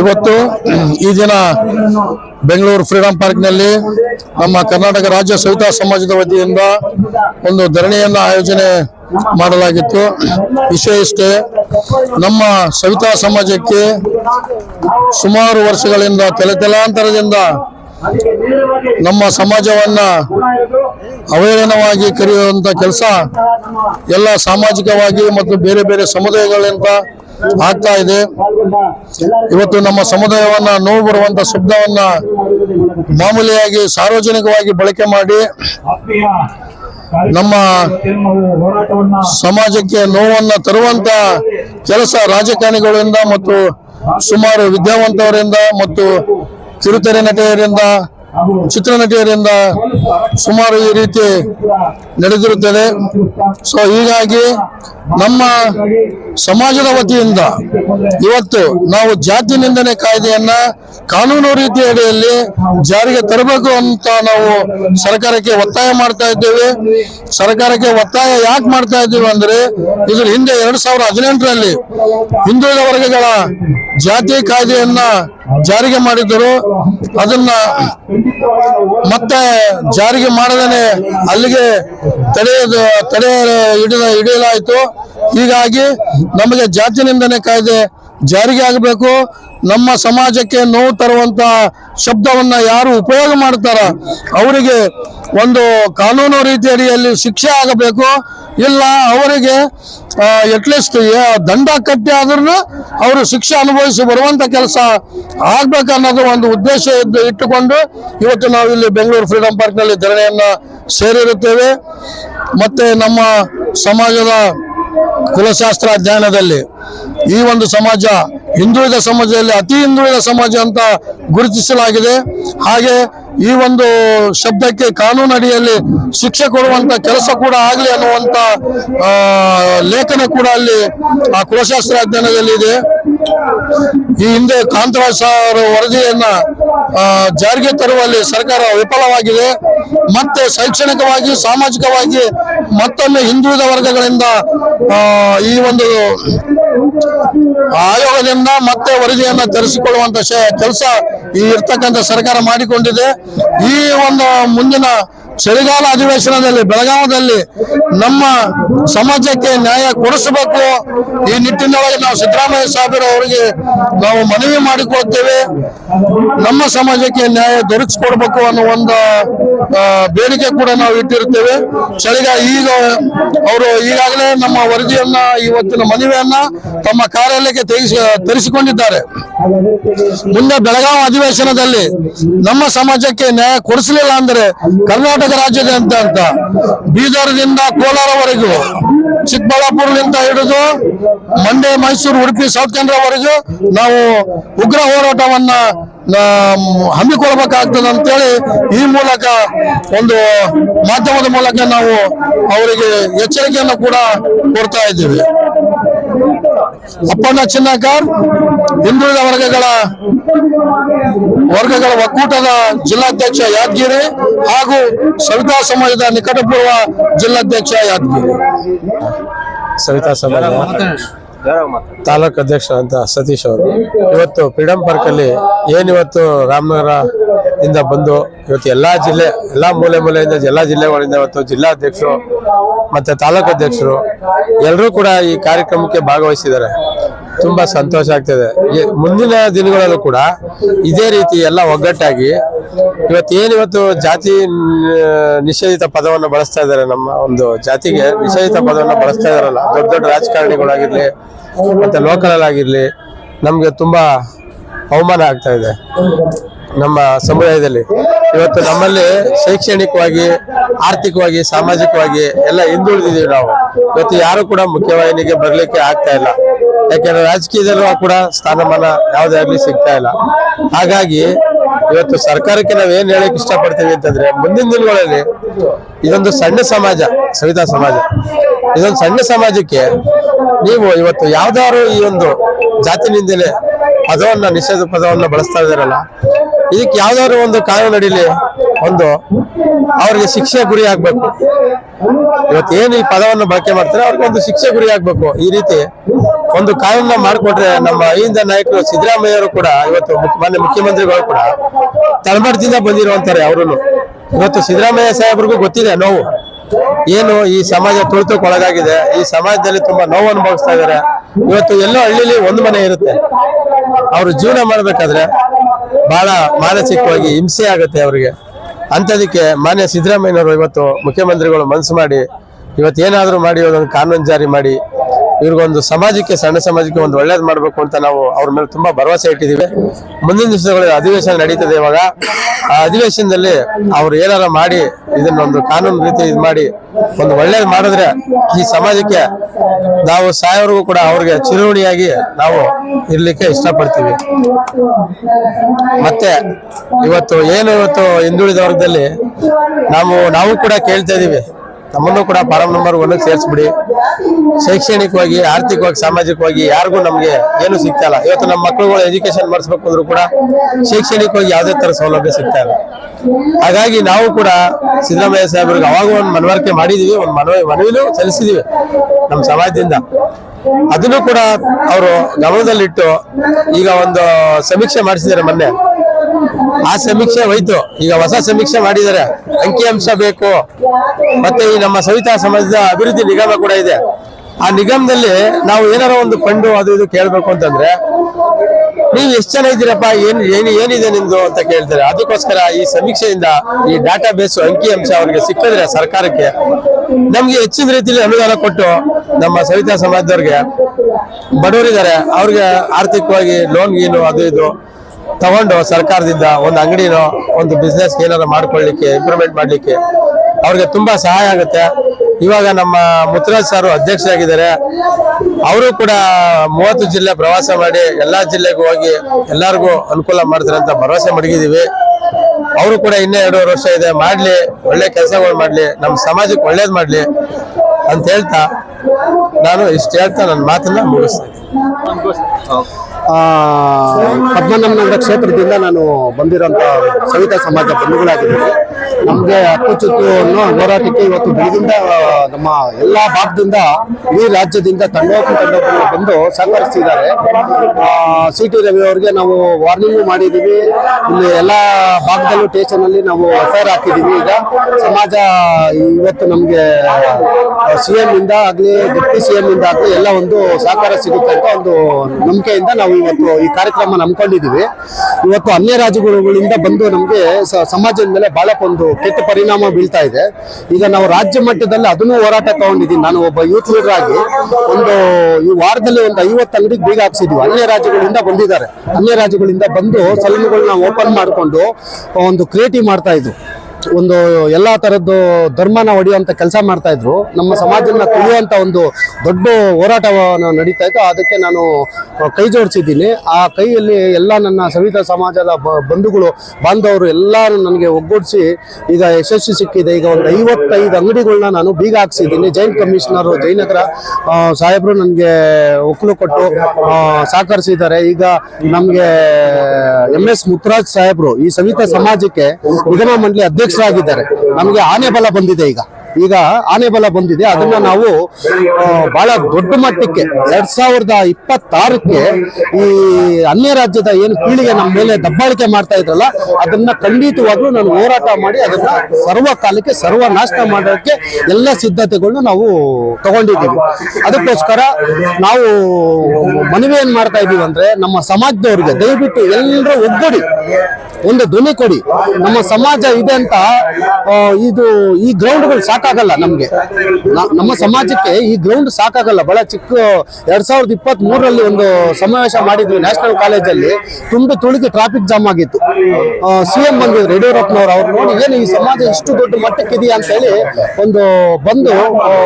ಇವತ್ತು ಈ ದಿನ ಬೆಂಗಳೂರು ಫ್ರೀಡಂ ಪಾರ್ಕ್ನಲ್ಲಿ ನಮ್ಮ ಕರ್ನಾಟಕ ರಾಜ್ಯ ಸವಿತಾ ಸಮಾಜದ ವತಿಯಿಂದ ಒಂದು ಧರಣಿಯನ್ನು ಆಯೋಜನೆ ಮಾಡಲಾಗಿತ್ತು. ವಿಷಯ ಇಷ್ಟೇ, ನಮ್ಮ ಸವಿತಾ ಸಮಾಜಕ್ಕೆ ಸುಮಾರು ವರ್ಷಗಳಿಂದ, ತಲೆ ತಲಾಂತರದಿಂದ ನಮ್ಮ ಸಮಾಜವನ್ನ ಅವೇಳನವಾಗಿ ಕರೆಯುವಂತ ಕೆಲಸ ಎಲ್ಲ ಸಾಮಾಜಿಕವಾಗಿ ಮತ್ತು ಬೇರೆ ಬೇರೆ ಸಮುದಾಯಗಳಿಂದ ಆಗ್ತಾ ಇದೆ. ಇವತ್ತು ನಮ್ಮ ಸಮುದಾಯವನ್ನ ನೋವು ಬರುವಂತ ಶಬ್ದವನ್ನ ಮಾಮೂಲಿಯಾಗಿ ಸಾರ್ವಜನಿಕವಾಗಿ ಬಳಕೆ ಮಾಡಿ ನಮ್ಮ ಸಮಾಜಕ್ಕೆ ನೋವನ್ನ ತರುವಂತ ಕೆಲಸ ರಾಜಕಾರಣಿಗಳಿಂದ ಮತ್ತು ಸುಮಾರು ವಿದ್ಯಾವಂತವರಿಂದ ಮತ್ತು ಕಿರುತೆರೆ ನಟಿಯರಿಂದ ಚಿತ್ರನಟಿಯರಿಂದ ಸುಮಾರು ಈ ರೀತಿ ನಡೆದಿರುತ್ತದೆ. ಸೊ ಹೀಗಾಗಿ ನಮ್ಮ ಸಮಾಜದ ವತಿಯಿಂದ ಇವತ್ತು ನಾವು ಜಾತಿ ನಿಂದನೆ ಕಾಯ್ದೆಯನ್ನ ಕಾನೂನು ರೀತಿ ಅಡಿಯಲ್ಲಿ ಜಾರಿಗೆ ತರಬೇಕು ಅಂತ ನಾವು ಸರ್ಕಾರಕ್ಕೆ ಒತ್ತಾಯ ಮಾಡ್ತಾ ಇದ್ದೇವೆ. ಸರ್ಕಾರಕ್ಕೆ ಒತ್ತಾಯ ಯಾಕೆ ಮಾಡ್ತಾ ಇದ್ದೀವಿ ಅಂದ್ರೆ ಇದ್ರ ಹಿಂದೆ ಎರಡ್ ಸಾವಿರದ ಹದಿನೆಂಟರಲ್ಲಿ ಹಿಂದುಳಿದ ವರ್ಗಗಳ ಜಾತಿ ಕಾಯ್ದೆಯನ್ನ ಜಾರಿಗೆ ಮಾಡಿದ್ದರು. ಅದನ್ನ ಮತ್ತೆ ಜಾರಿಗೆ ಮಾಡದೇನೆ ಅಲ್ಲಿಗೆ ತಡೆಯದು ತಡೆ ಹಿಡಿದ ಹಿಡಿಯಲಾಯಿತು. ಹೀಗಾಗಿ ನಮಗೆ ಜಾತಿ ನಿಂದನೆ ಕಾಯ್ದೆ ಜಾರಿಗೆ ಆಗಬೇಕು. ನಮ್ಮ ಸಮಾಜಕ್ಕೆ ನೋವು ತರುವಂತ ಶಬ್ದವನ್ನ ಯಾರು ಉಪಯೋಗ ಮಾಡ್ತಾರ? ಅವರಿಗೆ ಒಂದು ಕಾನೂನು ರೀತಿಯಡಿಯಲ್ಲಿ ಶಿಕ್ಷೆ ಆಗಬೇಕು. ಇಲ್ಲ, ಅವರಿಗೆ ಅಟ್ಲೀಸ್ಟ್ ದಂಡ ಕಟ್ಟಿ ಆದ್ರೂ ಅವರು ಶಿಕ್ಷೆ ಅನುಭವಿಸಿ ಬರುವಂತ ಕೆಲಸ ಆಗ್ಬೇಕು ಅನ್ನೋದು ಒಂದು ಉದ್ದೇಶ ಇಟ್ಟುಕೊಂಡು ಇವತ್ತು ನಾವು ಇಲ್ಲಿ ಬೆಂಗಳೂರು ಫ್ರೀಡಂ ಪಾರ್ಕ್ನಲ್ಲಿ ಧರಣಿಯನ್ನ ಸೇರಿರುತ್ತೇವೆ. ಮತ್ತೆ ನಮ್ಮ ಸಮಾಜದ ಕುಲಶಾಸ್ತ್ರ ಅಧ್ಯಯನದಲ್ಲಿ ಈ ಒಂದು ಸಮಾಜ ಹಿಂದುಳಿದ ಸಮಾಜದಲ್ಲಿ ಅತಿ ಹಿಂದುಳಿದ ಸಮಾಜ ಅಂತ ಗುರುತಿಸಲಾಗಿದೆ. ಹಾಗೆ ಈ ಒಂದು ಶಬ್ದಕ್ಕೆ ಕಾನೂನು ಅಡಿಯಲ್ಲಿ ಶಿಕ್ಷೆ ಕೊಡುವಂತ ಕೆಲಸ ಕೂಡ ಆಗಲಿ ಅನ್ನುವಂತ ಲೇಖನ ಕೂಡ ಅಲ್ಲಿ ಆ ಕುಲಶಾಸ್ತ್ರ ಅಧ್ಯಯನದಲ್ಲಿ ಇದೆ. ಈ ಹಿಂದೆ ಕಾಂತರಾಜ್ ಅವರ ವರದಿಯನ್ನ ಜಾರಿಗೆ ತರುವಲ್ಲಿ ಸರ್ಕಾರ ವಿಫಲವಾಗಿದೆ. ಮತ್ತೆ ಶೈಕ್ಷಣಿಕವಾಗಿ, ಸಾಮಾಜಿಕವಾಗಿ ಮತ್ತೊಮ್ಮೆ ಹಿಂದುಳಿದ ವರ್ಗಗಳಿಂದ ಈ ಒಂದು ಆಯೋಗದಿಂದ ಮತ್ತೆ ವರದಿಯನ್ನ ತರಿಸಿಕೊಳ್ಳುವಂತ ಕೆಲಸ ಈ ಇರ್ತಕ್ಕಂಥ ಸರ್ಕಾರ ಮಾಡಿಕೊಂಡಿದೆ. ಈ ಒಂದು ಮುಂದಿನ ಚಳಿಗಾಲ ಅಧಿವೇಶನದಲ್ಲಿ ಬೆಳಗಾವದಲ್ಲಿ ನಮ್ಮ ಸಮಾಜಕ್ಕೆ ನ್ಯಾಯ ಕೊಡಿಸಬೇಕು. ಈ ನಿಟ್ಟಿನೊಳಗೆ ನಾವು ಸಿದ್ದರಾಮಯ್ಯ ಸಾಹೇಬರು ಅವರಿಗೆ ನಾವು ಮನವಿ ಮಾಡಿಕೊಳ್ತೇವೆ. ನಮ್ಮ ಸಮಾಜಕ್ಕೆ ನ್ಯಾಯ ದೊರಕಿಸ್ಕೊಡ್ಬೇಕು ಅನ್ನೋ ಒಂದು ಬೇಡಿಕೆ ಕೂಡ ನಾವು ಇಟ್ಟಿರ್ತೇವೆ ಚಳಿಗಾಲ ಈಗ ಅವರು ಈಗಾಗಲೇ ನಮ್ಮ ವರದಿಯನ್ನ, ಇವತ್ತಿನ ಮನವಿಯನ್ನ ತಮ್ಮ ಕಾರ್ಯಾಲಯಕ್ಕೆ ತರಿಸಿಕೊಂಡಿದ್ದಾರೆ. ಮುಂದೆ ಬೆಳಗಾವಿ ಅಧಿವೇಶನದಲ್ಲಿ ನಮ್ಮ ಸಮಾಜಕ್ಕೆ ನ್ಯಾಯ ಕೊಡಿಸಲಿಲ್ಲ ಅಂದ್ರೆ ಕರ್ನಾಟಕ ರಾಜ್ಯದಾದ್ಯಂತ ಅಂತ? ಬೀದರ್ದಿಂದ ಕೋಲಾರವರೆಗೂ, ಚಿಕ್ಕಬಳ್ಳಾಪುರದಿಂದ ಹಿಡಿದು ಮಂಡ್ಯ, ಮೈಸೂರು, ಉಡುಪಿ ಸೌತ್ ಕೇಂದ್ರವರೆಗೂ ನಾವು ಉಗ್ರ ಹೋರಾಟವನ್ನ ಹಮ್ಮಿಕೊಳ್ಬೇಕಾಗ್ತದೆ ಅಂತೇಳಿ ಈ ಮೂಲಕ ಒಂದು ಮಾಧ್ಯಮದ ಮೂಲಕ ನಾವು ಅವರಿಗೆ ಎಚ್ಚರಿಕೆಯನ್ನು ಕೂಡ ಕೊಡ್ತಾ ಇದ್ದೀವಿ. ಅಪ್ಪಣ್ಣ ಚಿನ್ನಕಾರ್, ಹಿಂದುಳಿದ ವರ್ಗಗಳ ವರ್ಗಗಳ ಒಕ್ಕೂಟದ ಜಿಲ್ಲಾಧ್ಯಕ್ಷ ಯಾದಗಿರಿ ಹಾಗೂ ಸವಿತಾ ಸಮಾಜದ ನಿಕಟಪೂರ್ವ ಜಿಲ್ಲಾಧ್ಯಕ್ಷ ಯಾದಗಿರಿ. ಸವಿತಾ ಸಮಾಜ ತಾಲೂಕು ಅಧ್ಯಕ್ಷ ಅಂತ ಸತೀಶ್ ಅವರು. ಇವತ್ತು ಫ್ರೀಡಂ ಪಾರ್ಕ್ ಅಲ್ಲಿ ಏನಿವತ್ತು ರಾಮನಗರ ಇಂದ ಬಂದು ಇವತ್ತು ಎಲ್ಲಾ ಜಿಲ್ಲೆ, ಎಲ್ಲಾ ಮೂಲೆ ಮೂಲೆಯಿಂದ ಎಲ್ಲಾ ಜಿಲ್ಲೆಗಳಿಂದ ಇವತ್ತು ಜಿಲ್ಲಾಧ್ಯಕ್ಷರು ಮತ್ತೆ ತಾಲೂಕು ಅಧ್ಯಕ್ಷರು ಎಲ್ಲರೂ ಕೂಡ ಈ ಕಾರ್ಯಕ್ರಮಕ್ಕೆ ಭಾಗವಹಿಸಿದ್ದಾರೆ. ತುಂಬಾ ಸಂತೋಷ ಆಗ್ತದೆ. ಮುಂದಿನ ದಿನಗಳಲ್ಲೂ ಕೂಡ ಇದೇ ರೀತಿ ಎಲ್ಲ ಒಗ್ಗಟ್ಟಾಗಿ ಇವತ್ತು ಏನಿವತ್ತು ಜಾತಿ ನಿಷೇಧಿತ ಪದವನ್ನು ಬಳಸ್ತಾ ಇದ್ದಾರೆ ನಮ್ಮ ಒಂದು ಜಾತಿಗೆ ನಿಷೇಧಿತ ಪದವನ್ನು ಬಳಸ್ತಾ ಇದಾರಲ್ಲ ದೊಡ್ಡ ದೊಡ್ಡ ರಾಜಕಾರಣಿಗಳಾಗಿರ್ಲಿ, ಮತ್ತೆ ಲೋಕಲ್ ಆಗಿರ್ಲಿ ನಮ್ಗೆ ತುಂಬಾ ಅವಮಾನ ಆಗ್ತಾ ಇದೆ. ನಮ್ಮ ಸಮುದಾಯದಲ್ಲಿ ಇವತ್ತು ನಮ್ಮಲ್ಲಿ ಶೈಕ್ಷಣಿಕವಾಗಿ, ಆರ್ಥಿಕವಾಗಿ, ಸಾಮಾಜಿಕವಾಗಿ ಎಲ್ಲ ಹಿಂದುಳಿದಿದ್ದೀವಿ ನಾವು. ಇವತ್ತು ಯಾರು ಕೂಡ ಮುಖ್ಯವಾಹಿನಿಗೆ ಬರಲಿಕ್ಕೆ ಆಗ್ತಾ ಇಲ್ಲ. ಯಾಕೆಂದ್ರೆ ರಾಜಕೀಯದಲ್ಲೂ ಕೂಡ ಸ್ಥಾನಮಾನ ಯಾವುದೇ ಆಗ್ಲಿ ಸಿಗ್ತಾ ಇಲ್ಲ. ಹಾಗಾಗಿ ಇವತ್ತು ಸರ್ಕಾರಕ್ಕೆ ನಾವು ಏನ್ ಹೇಳಕ್ ಇಷ್ಟಪಡ್ತೀವಿ ಅಂತಂದ್ರೆ, ಮುಂದಿನ ದಿನಗಳಲ್ಲಿ ಇದೊಂದು ಸಣ್ಣ ಸಮಾಜ, ಸವಿತಾ ಸಮಾಜ. ಇದೊಂದು ಸಣ್ಣ ಸಮಾಜಕ್ಕೆ ನೀವು ಇವತ್ತು ಯಾವ್ದಾದ್ರು ಈ ಒಂದು ಜಾತಿ ನಿಂದನೆ ಪದವನ್ನ, ನಿಷೇಧ ಪದವನ್ನ ಬಳಸ್ತಾ ಇದಾರಲ್ಲ ಇದಕ್ಕೆ ಯಾವ್ದಾದ್ರು ಒಂದು ಕಾನೂನು ನಡೀಲಿ ಒಂದು ಅವ್ರಿಗೆ ಶಿಕ್ಷೆ ಗುರಿ ಆಗ್ಬೇಕು. ಇವತ್ತು ಏನು ಈ ಪದವನ್ನು ಬಳಕೆ ಮಾಡ್ತಾರೆ, ಅವ್ರಿಗೆ ಒಂದು ಶಿಕ್ಷೆ ಗುರಿ ಆಗ್ಬೇಕು. ಈ ರೀತಿ ಒಂದು ಕಾನೂನ ಮಾಡಿಕೊಟ್ರೆ ನಮ್ಮ ಅಹಿಂದ ನಾಯಕರು ಸಿದ್ದರಾಮಯ್ಯ ಅವರು ಕೂಡ, ಇವತ್ತು ಮಾನ್ಯ ಮುಖ್ಯಮಂತ್ರಿಗಳು ಕೂಡ ತಳಮಟ್ಟದಿಂದ ಬಂದಿರುವಂತಾರೆ ಅವರು ಇವತ್ತು ಸಿದ್ದರಾಮಯ್ಯ ಸಾಹೇಬ್ರಿಗೂ ಗೊತ್ತಿದೆ ನೋವು. ಏನು ಈ ಸಮಾಜ ತುಳಿತಕ್ಕೆ ಒಳಗಾಗಿದೆ ಈ ಸಮಾಜದಲ್ಲಿ ತುಂಬಾ ನೋವು ಅನುಭವಿಸ್ತಾ ಇದ್ದಾರೆ ಇವತ್ತು ಎಲ್ಲೋ ಹಳ್ಳಿಲಿ ಒಂದು ಮನೆ ಇರುತ್ತೆ. ಅವರು ಜೀವನ ಮಾಡ್ಬೇಕಾದ್ರೆ ಬಹಳ ಮಾನಸಿಕವಾಗಿ ಹಿಂಸೆ ಆಗುತ್ತೆ ಅವರಿಗೆ. ಅಂಥದಕ್ಕೆ ಮಾನ್ಯ ಸಿದ್ದರಾಮಯ್ಯನವರು ಇವತ್ತು ಮುಖ್ಯಮಂತ್ರಿಗಳು ಮನಸ್ಸು ಮಾಡಿ, ಇವತ್ತು ಏನಾದರೂ ಮಾಡಿ, ಒಂದೊಂದು ಕಾನೂನು ಜಾರಿ ಮಾಡಿ ಇವ್ರಿಗೊಂದು ಸಮಾಜಕ್ಕೆ, ಸಣ್ಣ ಸಮಾಜಕ್ಕೆ ಒಂದು ಒಳ್ಳೇದು ಮಾಡಬೇಕು ಅಂತ ನಾವು ಅವ್ರ ಮೇಲೆ ತುಂಬಾ ಭರವಸೆ ಇಟ್ಟಿದ್ದೀವಿ. ಮುಂದಿನ ದಿವಸಗಳಲ್ಲಿ ಅಧಿವೇಶನ ನಡೀತದೆ ಇವಾಗ. ಆ ಅಧಿವೇಶನದಲ್ಲಿ ಅವ್ರು ಏನಾರ ಮಾಡಿ, ಇದನ್ನೊಂದು ಕಾನೂನು ರೀತಿ ಇದು ಮಾಡಿ, ಒಂದು ಒಳ್ಳೇದು ಮಾಡಿದ್ರೆ ಈ ಸಮಾಜಕ್ಕೆ ನಾವು ಸಾಯೋರ್ಗೂ ಕೂಡ ಅವ್ರಿಗೆ ಚಿರುವಣಿಯಾಗಿ ನಾವು ಇರ್ಲಿಕ್ಕೆ ಇಷ್ಟಪಡ್ತೀವಿ. ಮತ್ತೆ ಇವತ್ತು ಏನು ಇವತ್ತು ಹಿಂದುಳಿದ ವರ್ಗದಲ್ಲಿ ನಾವು ನಾವು ಕೂಡ ಕೇಳ್ತಾ ಇದೀವಿ ನಮ್ಮನ್ನು ಕೂಡ ಫಾರಂ ನಂಬರ್ ಒನ್ ಸೇರಿಸ್ಬಿಡಿ. ಶೈಕ್ಷಣಿಕವಾಗಿ, ಆರ್ಥಿಕವಾಗಿ, ಸಾಮಾಜಿಕವಾಗಿ ಯಾರಿಗೂ ನಮಗೆ ಏನು ಸಿಗ್ತಾ ಇಲ್ಲ. ಇವತ್ತು ನಮ್ಮ ಮಕ್ಕಳುಗಳು ಎಜುಕೇಶನ್ ಮಾಡಿಸ್ಬೇಕು ಅಂದ್ರೂ ಕೂಡ ಶೈಕ್ಷಣಿಕವಾಗಿ ಯಾವುದೇ ತರ ಸೌಲಭ್ಯ ಸಿಗ್ತಾ ಇಲ್ಲ. ಹಾಗಾಗಿ ನಾವು ಕೂಡ ಸಿದ್ದರಾಮಯ್ಯ ಸಾಹೇಬ್ರಿಗೆ ಅವಾಗ ಒಂದು ಮನವರಿಕೆ ಮಾಡಿದೀವಿ, ಒಂದು ಮನವಿ, ಮನವಿನೂ ಸಲ್ಲಿಸಿದೀವಿ ನಮ್ಮ ಸಮಾಜದಿಂದ. ಅದನ್ನು ಕೂಡ ಅವರು ಗಮನದಲ್ಲಿಟ್ಟು ಈಗ ಒಂದು ಸಮೀಕ್ಷೆ ಮಾಡಿಸಿದ್ದಾರೆ ಮೊನ್ನೆ. ಆ ಸಮೀಕ್ಷೆ ಹೋಯ್ತು. ಈಗ ಹೊಸ ಸಮೀಕ್ಷೆ ಮಾಡಿದ್ದಾರೆ. ಅಂಕಿಅಂಶ ಬೇಕು. ಮತ್ತೆ ಈ ನಮ್ಮ ಸವಿತಾ ಸಮಾಜದ ಅಭಿವೃದ್ಧಿ ನಿಗಮ ಕೂಡ ಇದೆ. ಆ ನಿಗಮದಲ್ಲಿ ನಾವು ಏನಾರ ಒಂದು ಫಂಡು ಅದು ಇದು ಕೇಳಬೇಕು ಅಂತಂದ್ರೆ, ನೀವು ಎಷ್ಟು ಜನ ಇದ್ದೀರಪ್ಪ? ಏನು ಏನು, ಏನಿದೆ ನಿಮ್ದು ಅಂತ ಕೇಳ್ತಾರೆ. ಅದಕ್ಕೋಸ್ಕರ ಈ ಸಮೀಕ್ಷೆಯಿಂದ ಈ ಡಾಟಾ ಬೇಸ್ ಅಂಕಿ ಅಂಶ ಅವ್ರಿಗೆ ಸಿಕ್ಕಿದ್ರೆ ಸರ್ಕಾರಕ್ಕೆ ನಮ್ಗೆ ಹೆಚ್ಚಿನ ರೀತಿಯಲ್ಲಿ ಅನುದಾನ ಕೊಟ್ಟು ನಮ್ಮ ಸವಿತಾ ಸಮಾಜದವ್ರಿಗೆ ಬಡವರಿದ್ದಾರೆ. ಅವ್ರಿಗೆ ಆರ್ಥಿಕವಾಗಿ ಲೋನ್ ಗೀನು ಅದು ಇದು ತಗೊಂಡು ಸರ್ಕಾರದಿಂದ ಒಂದು ಅಂಗಡಿನೋ, ಒಂದು ಬಿಸ್ನೆಸ್ ಏನಾರ ಮಾಡ್ಕೊಳ್ಳಿಕ್ಕೆ ಇಂಪ್ರೂವ್ಮೆಂಟ್ ಮಾಡ್ಲಿಕ್ಕೆ ಅವ್ರಿಗೆ ತುಂಬಾ ಸಹಾಯ ಆಗುತ್ತೆ. ಇವಾಗ ನಮ್ಮ ಮುತ್ತರಾಜ್ ಸಾರು ಅಧ್ಯಕ್ಷರಾಗಿದ್ದಾರೆ. ಅವರು ಕೂಡ ಮೂವತ್ತು ಜಿಲ್ಲೆ ಪ್ರವಾಸ ಮಾಡಿ ಎಲ್ಲಾ ಜಿಲ್ಲೆಗೂ ಹೋಗಿ ಎಲ್ಲರಿಗೂ ಅನುಕೂಲ ಮಾಡ್ತಾರೆ ಅಂತ ಭರವಸೆ ಮಡಗಿದೀವಿ ಅವರು ಕೂಡ ಇನ್ನೂ ಎರಡೂವರೆ ವರ್ಷ ಇದೆ. ಮಾಡ್ಲಿ, ಒಳ್ಳೆ ಕೆಲಸಗಳು ಮಾಡ್ಲಿ ನಮ್ಮ ಸಮಾಜಕ್ಕೆ ಒಳ್ಳೇದು ಮಾಡ್ಲಿ ಅಂತ ಹೇಳ್ತಾ ನಾನು ಇಷ್ಟು ಹೇಳ್ತಾ ನನ್ನ ಮಾತನ್ನ ಮುಗಿಸ್ತೇನೆ ಆ, ಪದ್ಮನಾಭನಗರ ಕ್ಷೇತ್ರದಿಂದ ನಾನು ಬಂದಿರೋಂಥ ಸವಿತಾ ಸಮಾಜ ಬಂಧುಗಳಾಗಿದ್ದೀನಿ. ನಮಗೆ ಹಕ್ಕುಚ್ಯುತು ಅನ್ನೋ ಹೋರಾಟಕ್ಕೆ ಇವತ್ತು ಬೆಳಗಿಂದ ನಮ್ಮ ಎಲ್ಲಾ ಭಾಗದಿಂದ ಈ ರಾಜ್ಯದಿಂದ ತಂಡೋಪು ತಂಡೋಪು ಬಂದು ಸಹಕರಿಸಿದ್ದಾರೆ ಸಿ ಟಿ ರವಿ ಅವರಿಗೆ ನಾವು ವಾರ್ನಿಂಗ್ ಮಾಡಿದ್ದೀವಿ. ಇಲ್ಲಿ ಎಲ್ಲಾ ಭಾಗದಲ್ಲೂ ಸ್ಟೇಷನ್ ಅಲ್ಲಿ ನಾವು ಎಫ್ ಐ ಆರ್ ಹಾಕಿದ್ದೀವಿ. ಈಗ ಸಮಾಜ ಇವತ್ತು ನಮಗೆ ಸಿ ಎಂ ಇಂದ ಆಗ್ಲಿ ಡಿಪ್ಟಿ ಸಿ ಎಂ ಇಂದ ಆಗ್ಲಿ ಎಲ್ಲ ಒಂದು ಸಹಕಾರ ಸಿಗುತ್ತೆ ಅಂತ ಒಂದು ನಂಬಿಕೆಯಿಂದ ನಾವು ಇವತ್ತು ಈ ಕಾರ್ಯಕ್ರಮ ನಂಬ್ಕೊಂಡಿದ್ದೀವಿ. ಇವತ್ತು ಅನ್ಯ ರಾಜ್ಯಗಳಿಂದ ಬಂದು ನಮಗೆ ಸಮಾಜದ ಮೇಲೆ ಬಹಳ ಒಂದು ಕೆಟ್ಟ ಪರಿಣಾಮ ಬೀಳ್ತಾ ಇದೆ. ಈಗ ನಾವು ರಾಜ್ಯ ಮಟ್ಟದಲ್ಲಿ ಅದನ್ನು ಹೋರಾಟ ತಗೊಂಡಿದ್ದೀನಿ ನಾನು ಒಬ್ಬ ಯೂತ್ ಲೀಡರ್ ಆಗಿ ಒಂದು ಈ ವಾರದಲ್ಲಿ ಒಂದು ಐವತ್ತು ಅಂಗಡಿಗೆ ಬೀಗ ಹಾಕ್ಸಿದ್ವಿ ಅನ್ಯ ರಾಜ್ಯಗಳಿಂದ ಬಂದಿದ್ದಾರೆ. ಅನ್ಯ ರಾಜ್ಯಗಳಿಂದ ಬಂದು ಸಲೂನ್ಗಳನ್ನ ಓಪನ್ ಮಾಡಿಕೊಂಡು ಒಂದು ಕ್ರಿಯೇಟಿವ್ ಮಾಡ್ತಾ ಇದ್ರು ಒಂದು ಎಲ್ಲಾ ತರದ್ದು ಧರ್ಮನ ಹೊಡೆಯುವಂತ ಕೆಲಸ ಮಾಡ್ತಾ ಇದ್ರು. ನಮ್ಮ ಸಮಾಜನ ತುಳಿಯುವಂತ ಒಂದು ದೊಡ್ಡ ಹೋರಾಟವನ್ನು ನಡೀತಾ ಇತ್ತು. ಅದಕ್ಕೆ ನಾನು ಕೈ ಜೋಡಿಸಿದ್ದೀನಿ. ಆ ಕೈಯಲ್ಲಿ ಎಲ್ಲ ನನ್ನ ಸವಿತಾ ಸಮಾಜದ ಬಂಧುಗಳು, ಬಾಂಧವರು ಎಲ್ಲ ನನಗೆ ಒಗ್ಗೂಡಿಸಿ ಈಗ ಯಶಸ್ವಿ ಸಿಕ್ಕಿದೆ. ಈಗ ಒಂದು ಐವತ್ತೈದು ಅಂಗಡಿಗಳನ್ನ ನಾನು ಬೀಗ ಹಾಕ್ಸಿದ್ದೀನಿ. ಜೈನ್ ಕಮಿಷನರ್ ಜೈನಗರ ಸಾಹೇಬರು ನನಗೆ ಒಕ್ಕಲು ಕೊಟ್ಟು ಸಹಕರಿಸಿದ್ದಾರೆ. ಈಗ ನಮಗೆ ಎಂ ಎಸ್ ಮುತ್ತರಾಜ್ ಸಾಹೇಬ್ರು ಈ ಸವಿತಾ ಸಮಾಜಕ್ಕೆ ನಿಗಮ ಮಂಡಳಿ ಅಧ್ಯಕ್ಷರಾಗಿದ್ದಾರೆ ನಮಗೆ ಆನೆ ಬಲ ಬಂದಿದೆ ಈಗ. ಈಗ ಆನೆಬಲ ಬಂದಿದೆ. ಅದನ್ನ ನಾವು ಬಹಳ ದೊಡ್ಡ ಮಟ್ಟಕ್ಕೆ, ಎರಡ್ ಸಾವಿರದ ಇಪ್ಪತ್ತಾರಕ್ಕೆ ಈ ಅನ್ಯ ರಾಜ್ಯದ ಏನು ಪೀಳಿಗೆ ನಮ್ಮ ಮೇಲೆ ದಬ್ಬಾಳಿಕೆ ಮಾಡ್ತಾ ಇದ್ರಲ್ಲ, ಅದನ್ನ ಖಂಡಿತವಾಗ್ಲೂ ನಾನು ಹೋರಾಟ ಮಾಡಿ ಅದನ್ನ ಸರ್ವ ಕಾಲಕ್ಕೆ ಸರ್ವ ನಾಶ ಮಾಡೋಕ್ಕೆ ಎಲ್ಲ ಸಿದ್ಧತೆಗಳನ್ನ ನಾವು ತಗೊಂಡಿದ್ದೀವಿ. ಅದಕ್ಕೋಸ್ಕರ ನಾವು ಮನವಿ ಏನ್ ಮಾಡ್ತಾ ಇದೀವಿ ಅಂದ್ರೆ, ನಮ್ಮ ಸಮಾಜದವ್ರಿಗೆ ದಯವಿಟ್ಟು ಎಲ್ಲರೂ ಒಗ್ಗೂಡಿ, ಒಂದು ಧ್ವನಿ ಕೊಡಿ. ನಮ್ಮ ಸಮಾಜ ಇದೆ ಅಂತ ಇದು ಈ ಗ್ರೌಂಡ್ಗಳು ಸಾಕಾಗಲ್ಲ ನಮ್ಗೆ. ನಮ್ಮ ಸಮಾಜಕ್ಕೆ ಈ ಗ್ರೌಂಡ್ ಸಾಕಾಗಲ್ಲ. ಬಹಳ ಚಿಕ್ಕ ಎರಡ್ ಸಾವಿರದ ಇಪ್ಪತ್ತ್ ಮೂರರಲ್ಲಿ ಒಂದು ಸಮಾವೇಶ ಮಾಡಿದ್ವಿ ನ್ಯಾಷನಲ್ ಕಾಲೇಜಲ್ಲಿ ತುಂಬಿ ತುಳಿದು ಟ್ರಾಫಿಕ್ ಜಾಮ್ ಆಗಿತ್ತು. ಸಿ ಎಂ ಬಂದಿದ್ರು, ಯಡಿಯೂರಪ್ಪನವ್ರು ಅವ್ರು ನೋಡಿ ಏನು ಈ ಸಮಾಜ ಇಷ್ಟು ದೊಡ್ಡ ಮಟ್ಟಕ್ಕೆ ಇದೆಯಾ ಅಂತ ಹೇಳಿ ಒಂದು ಬಂದು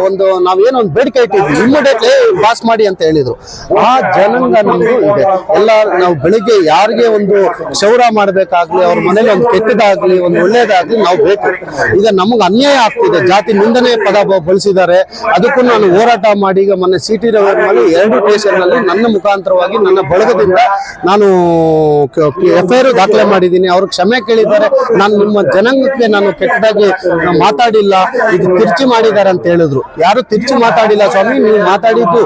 ಒಂದು ನಾವೇನೋ ಒಂದು ಬೇಡಿಕೆ ಇಟ್ಟಿದ್ವಿ. ಇಮಿಡಿಯೇಟ್ಲಿ ಪಾಸ್ ಮಾಡಿ ಅಂತ ಹೇಳಿದ್ರು. ಆ ಜನಾಂಗ ನಮ್ದು ಇದೆ. ಎಲ್ಲ ನಾವು ಬೆಳಿಗ್ಗೆ ಯಾರಿಗೆ ಒಂದು ಕ್ಷೌರ ಮಾಡ್ಬೇಕಾಗ್ಲಿ, ಅವ್ರ ಮನೇಲಿ ಒಂದು ಕೆಟ್ಟದಾಗ್ಲಿ, ಒಂದು ಒಳ್ಳೇದಾಗ್ಲಿ ನಾವು ಬೇಕು. ಈಗ ನಮಗೆ ಅನ್ಯಾಯ ಆಗ್ತಿದೆ ಜಾತಿ ಜಾತಿ ನಿಂದನೆ ಪದ ಬಳಸಿದ್ದಾರೆ. ಅದಕ್ಕೂ ನಾನು ಹೋರಾಟ ಮಾಡಿ, ಈಗ ಮೊನ್ನೆ ಸಿ ಟಿ ರವಿ ಎರಡು ಸ್ಟೇಷನ್ ನನ್ನ ಮುಖಾಂತರವಾಗಿ, ನನ್ನ ಬಳಗದಿಂದ ನಾನು ಎಫ್ ಐ ದಾಖಲೆ ಮಾಡಿದ್ದೀನಿ. ಅವರು ಕ್ಷಮೆ ಕೇಳಿದ್ದಾರೆ. ನಾನು ನಿಮ್ಮ ಜನಾಂಗಕ್ಕೆ ನಾನು ಕೆಟ್ಟದಾಗಿ ಮಾತಾಡಿಲ್ಲ. ಇದು ತಿರ್ಚಿ ಮಾಡಿದ್ದಾರೆ ಅಂತ ಹೇಳಿದ್ರು. ಯಾರು ತಿರ್ಚಿ ಮಾತಾಡಿಲ್ಲ ಸ್ವಾಮಿ, ನೀವು ಮಾತಾಡಿದ್ದು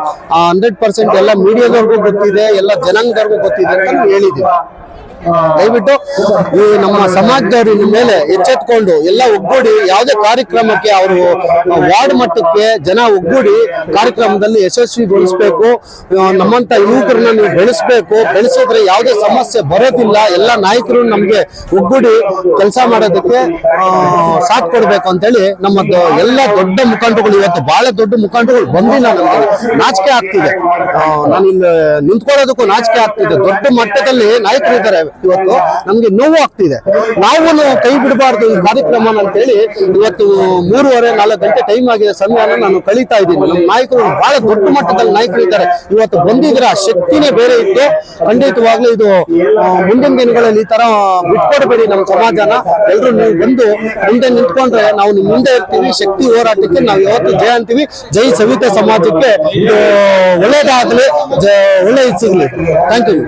ಹಂಡ್ರೆಡ್ ಪರ್ಸೆಂಟ್ ಎಲ್ಲ ಮೀಡಿಯಾದವ್ರಿಗೂ ಗೊತ್ತಿದೆ, ಎಲ್ಲ ಜನಾಂಗದವ್ರಿಗೂ ಗೊತ್ತಿದೆ ಅಂತ ಹೇಳಿದೆ ಹೇಳಿದ್ದೀವಿ ದಯವಿಟ್ಟು ಈ ನಮ್ಮ ಸಮಾಜದವರು ಇನ್ನು ಮೇಲೆ ಎಚ್ಚೆತ್ಕೊಂಡು ಎಲ್ಲ ಒಗ್ಗೂಡಿ ಯಾವುದೇ ಕಾರ್ಯಕ್ರಮಕ್ಕೆ ಅವರು ವಾರ್ಡ್ ಮಟ್ಟಕ್ಕೆ ಜನ ಒಗ್ಗೂಡಿ ಕಾರ್ಯಕ್ರಮದಲ್ಲಿ ಯಶಸ್ವಿಗೊಳಿಸಬೇಕು. ನಮ್ಮಂತ ಯುವಕರನ್ನ ನೀವು ಬೆಳೆಸ್ಬೇಕು. ಬೆಳೆಸಿದ್ರೆ ಯಾವುದೇ ಸಮಸ್ಯೆ ಬರೋದಿಲ್ಲ. ಎಲ್ಲ ನಾಯಕರು ನಮ್ಗೆ ಒಗ್ಗೂಡಿ ಕೆಲಸ ಮಾಡೋದಕ್ಕೆ ಸಾಥ್ ಕೊಡ್ಬೇಕು ಅಂತೇಳಿ ನಮ್ಮ ಎಲ್ಲ ದೊಡ್ಡ ಮುಖಂಡಗಳು ಇವತ್ತು ಬಹಳ ದೊಡ್ಡ ಮುಖಂಡಗಳು ಬಂದಿಲ್ಲ ನಮ್ಗೆ. ನಾಚಿಕೆ ಆಗ್ತಿದೆ. ನಾನು ಇಲ್ಲಿ ನಿಂತ್ಕೊಳ್ಳೋದಕ್ಕೂ ನಾಚಿಕೆ ಆಗ್ತಿದೆ. ದೊಡ್ಡ ಮಟ್ಟದಲ್ಲಿ ನಾಯಕರು ಇದ್ದಾರೆ ಇವತ್ತು ನಮ್ಗೆ ನೋವು ಆಗ್ತಿದೆ ನಾವು ಕೈ ಬಿಡಬಾರ್ದು ಈ ಕಾರ್ಯಕ್ರಮ ಅಂತೇಳಿ ಇವತ್ತು ಮೂರುವರೆ, ನಾಲ್ಕು ಗಂಟೆ ಟೈಮ್ ಆಗಿದೆ. ಸಮಯನ ನಾನು ಕಳೀತಾ ಇದ್ದೀನಿ. ನಮ್ಮ ನಾಯಕರು ಬಹಳ ದೊಡ್ಡ ಮಟ್ಟದಲ್ಲಿ ನಾಯಕರು ಇದ್ದಾರೆ. ಇವತ್ತು ಬಂದಿದ್ರ ಶಕ್ತಿನೇ ಬೇರೆ ಇತ್ತು. ಖಂಡಿತವಾಗ್ಲೂ ಇದು ಮುಂದಿನ ದಿನಗಳಲ್ಲಿ ಈ ತರ ಬಿಟ್ಕೊಡ್ಬೇಡಿ ನಮ್ಮ ಸಮಾಜನ. ಎಲ್ರು ನೀವು ಬಂದು ಮುಂದೆ ನಿಂತ್ಕೊಂಡ್ರೆ ನಾವು ನಿಮ್ ಮುಂದೆ ಇರ್ತೀವಿ. ಶಕ್ತಿ ಹೋರಾಟಕ್ಕೆ ನಾವು ಇವತ್ತು ಜಯ ಅಂತೀವಿ. ಜೈ ಸವಿತಾ ಸಮಾಜಕ್ಕೆ ಒಳ್ಳೇದಾಗ್ಲಿ. ಒಳ್ಳೆ ಸಿಗ್ಲಿ ಥ್ಯಾಂಕ್ ಯು